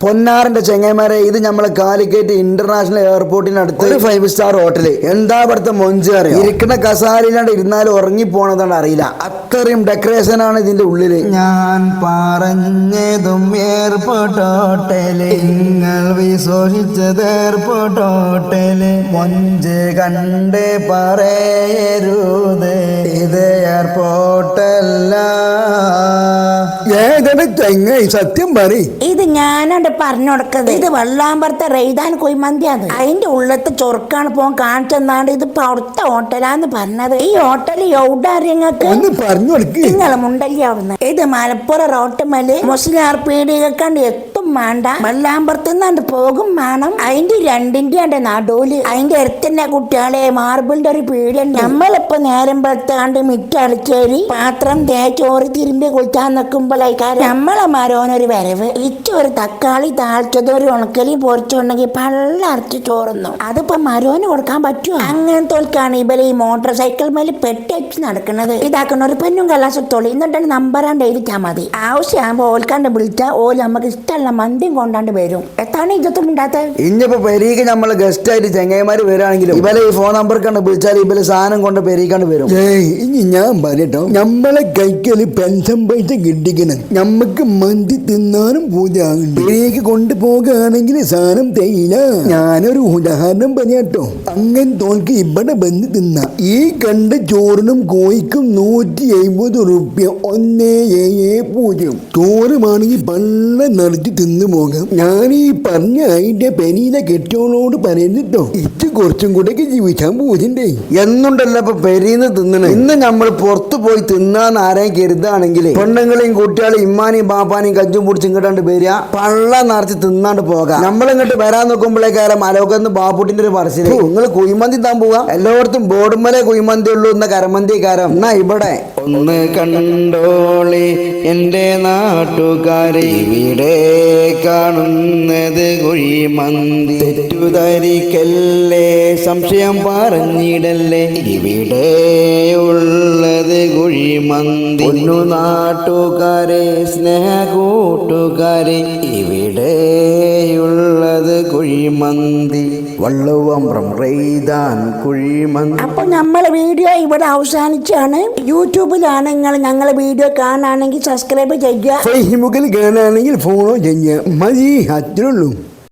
പൊന്നാറിന്റെ ചെങ്ങൈമാരെ ഇത് നമ്മളെ കാലിക്കറ്റ് ഇന്റർനാഷണൽ എയർപോർട്ടിനടുത്ത് ഒരു ഫൈവ് സ്റ്റാർ ഹോട്ടൽ എന്താ ഇവിടുത്തെ മൊഞ്ച് അറിയാം? ഇരിക്കുന്ന കസാരയിലാണ്ട് ഇരുന്നാലും ഉറങ്ങി പോണതാണ് അറിയില്ല. അത്രയും ഡെക്കറേഷൻ ആണ് ഇതിന്റെ ഉള്ളിൽ. ഞാൻ പറഞ്ഞതും എയർപോർട്ട് ഹോട്ടൽ നിങ്ങൾ വിശ്വസിച്ചത് എയർപോർട്ട് ഹോട്ടൽ മൊഞ്ച് കണ്ട് പറയരുത്. ഇത് എയർപോർട്ടല്ല ഏതാണ് ചെങ്ങൈ സത്യം പറയും. ഇത് ഞാനാണ്ട് പറഞ്ഞു കൊടുക്കുന്നത് ഇത് വെള്ളാമ്പറത്തെ റെയ്താൻ കുയ്മന്തിയാണ്. അതിന്റെ ഉള്ളത്തെ ചൊറുക്കാണ് പോകാൻ കാണിച്ചെന്നാണ്ട് ഇത് അവിടുത്തെ ഹോട്ടലാന്ന് പറഞ്ഞത്. ഈ ഹോട്ടൽ എവിടെ അറിയങ്ങൾക്ക് ഒന്ന് പറഞ്ഞു കൊടുക്ക് നിങ്ങൾ മുണ്ടല്ലി അവിടുന്ന് ഇത് മലപ്പുറം റോട്ടുമൽ മുസ്ലിം പീടികക്കാണ്ട് എത്തും വേണ്ട വെള്ളാമ്പറത്ത് നിന്നാണ്ട് പോകും വേണം അതിന്റെ രണ്ടിന്റെ ആണ്ട് നടുവിൽ. അതിന്റെ അടുത്തന്നെ കുട്ടികളെ മാർബിളിന്റെ ഒരു പീടിയുണ്ട് നമ്മളിപ്പോ നേരം പെടുത്താണ്ട് മിറ്റടിച്ചേരി പാത്രം തേച്ചോറി തിരുമ്പി കുളിച്ചാൻ നിൽക്കുമ്പോഴേക്കാരം നമ്മളെ മരോനൊരു വരവ്. ഇച്ചൊരു തക്കാളി താഴ്ചത് ഒരു ഉണക്കലി പൊറിച്ചുണ്ടെങ്കിൽ പള്ളറച്ച് ചോറുന്നു. അതിപ്പോ മരോന് കൊടുക്കാൻ പറ്റുമോ അങ്ങനത്തോൽക്കാണ് ഇവർ ഈ മോട്ടോർ സൈക്കിൾ മേലെ പെട്ടി നടക്കുന്നത് ഇതാക്കണ ഒരു പെണ്ണും കലാസത്തോളി എന്നിട്ടാണ് നമ്പറാണ്ട് എഴുതിച്ചാൽ മതി. ആവശ്യമാകുമ്പോൾ ഓൽക്കാണ്ട് വിളിച്ചാൽ ഓൽ നമുക്ക് ഇഷ്ടമുള്ള മന്തിയും കൊണ്ടാണ്ട് വരും. എത്താണ് ഇതൊന്നും ഉണ്ടാത്തത് ഇനിയിപ്പോ പെരീക്ക് നമ്മൾ ഗസ്റ്റ് ആയിട്ട് ചെങ്ങൈമാര് വരാണെങ്കിലും ഇവരെ ഈ ഫോൺ നമ്പർ കണ്ട് വിളിച്ചാൽ ഇവർ സാധനം കൊണ്ട് പെരീക്കാണ്ട് വരും. ഏയ് ഇനി ഞാൻ പറയട്ടോ നമ്മളെ കൈക്കൽ പെൻഷൻ പൈസ കിട്ടിക്കണം. നമ്മക്ക് മന്തി തിന്നാനും പൂജയാകുന്നുണ്ട് പെരീക്ക് കൊണ്ടുപോകുകയാണെങ്കിൽ സാധനം തേയില്ല ഞാനൊരു ഉദാഹരണം പറയാട്ടോ. അങ്ങനെ തോൽക്ക് ഇവിടെ ബന്ധി തിന്ന. ഈ കണ്ട ചോറിനും കോഴിക്കും നൂറ്റി എഴുപത് റുപ്യ. ഒന്നേ ഏഴ് പൂജ്യം. ചോറുമാണെങ്കിൽ പള്ള നിറച്ച് തിന്നു പോകാം ഞാൻ ഈ പറഞ്ഞ അതിന്റെ പെനീനെ കെട്ടിയോളോട് പറയുന്നിട്ടോ ഇത് കുറച്ചും കൂടെ ജീവിക്കാൻ പോകുന്നുണ്ടേ എന്നുണ്ടല്ലോ ഇപ്പൊ പെരീന്ന് തിന്നണേ. ഇന്ന് നമ്മൾ പുറത്തു പോയി തിന്നാന്ന് ആരെയും കരുതാണെങ്കിൽ പെണ്ണുങ്ങളെയും കുട്ടികളെയും ഇമ്മാനെയും ബാപ്പാനെയും കഞ്ചും പൊടിച്ചും കിട്ടാണ്ട് വരിക പള്ള നിറച്ച് തിന്നാണ്ട് പോകാം. നമ്മളിങ്ങോട്ട് വരാൻ നോക്കുമ്പോഴേക്കാരം അലോകന്ന് ബാപ്പുട്ടിന്റെ ഒരു പറച്ചിൽ. നിങ്ങൾ കുയിമന്തി താൻ പോവാ. എല്ലായിടത്തും ബോർഡുമ്മലെ കുയിമന്തി ഉള്ളൂ എന്ന കരമന്തി കാരം. എന്നാ ഇവിടെ? ഒന്ന് കണ്ടോളി എന്റെ നാട്ടുകാരെ ഇവിടെ കാണുന്നത് കുഴിമന്തി. തെറ്റുധരിക്കല്ലേ? സംശയം പറഞ്ഞിടല്ലേ? ഇവിടെ ഉള്ളത് കുഴിമന്തി. ഒന്നു നാട്ടുകാരെ സ്നേഹ കൂട്ടുകാരെ ഇവിടെയുള്ളത് കുഴിമന്തി. വള്ളുവമ്പ്രം റെയ്താൻ കുഴിമന്തി. അപ്പൊ നമ്മളെ വീഡിയോ ഇവിടെ അവസാനിച്ചാണ്. യൂട്യൂബിലാണ് നിങ്ങൾ ഞങ്ങളെ വീഡിയോ കാണുകയാണെങ്കിൽ സബ്സ്ക്രൈബ് ചെയ്യുക. ഫേസ്ബുക്കിൽ കാണുകയാണെങ്കിൽ ഫോളോ ചെയ്യുക മതി അത്രേ ഉള്ളൂ